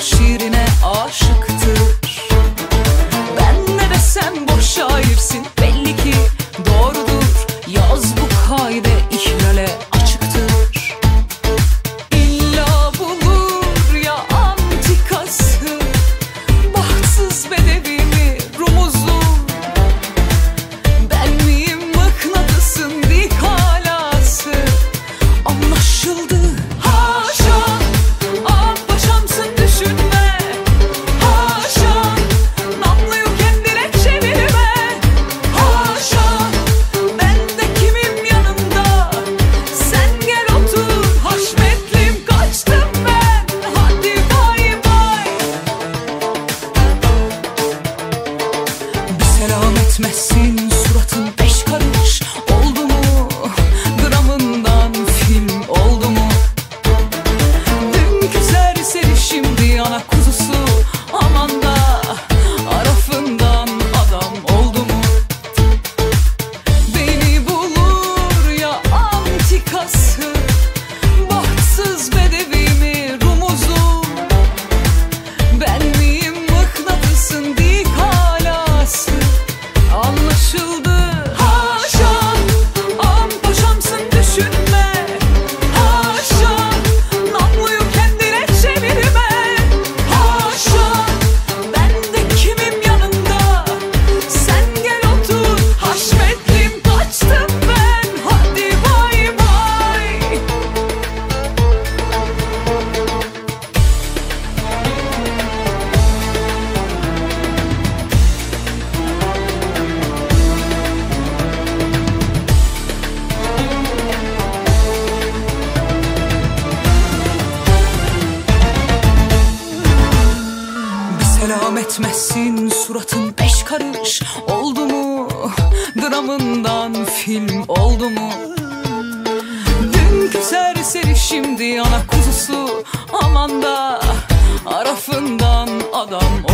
she Düşməsin suratın etmezsin suratın beş karış oldu mu? Dramından film oldu mu? Dünkü serseri şimdi ana kuzusu aman da arafından adam oldu.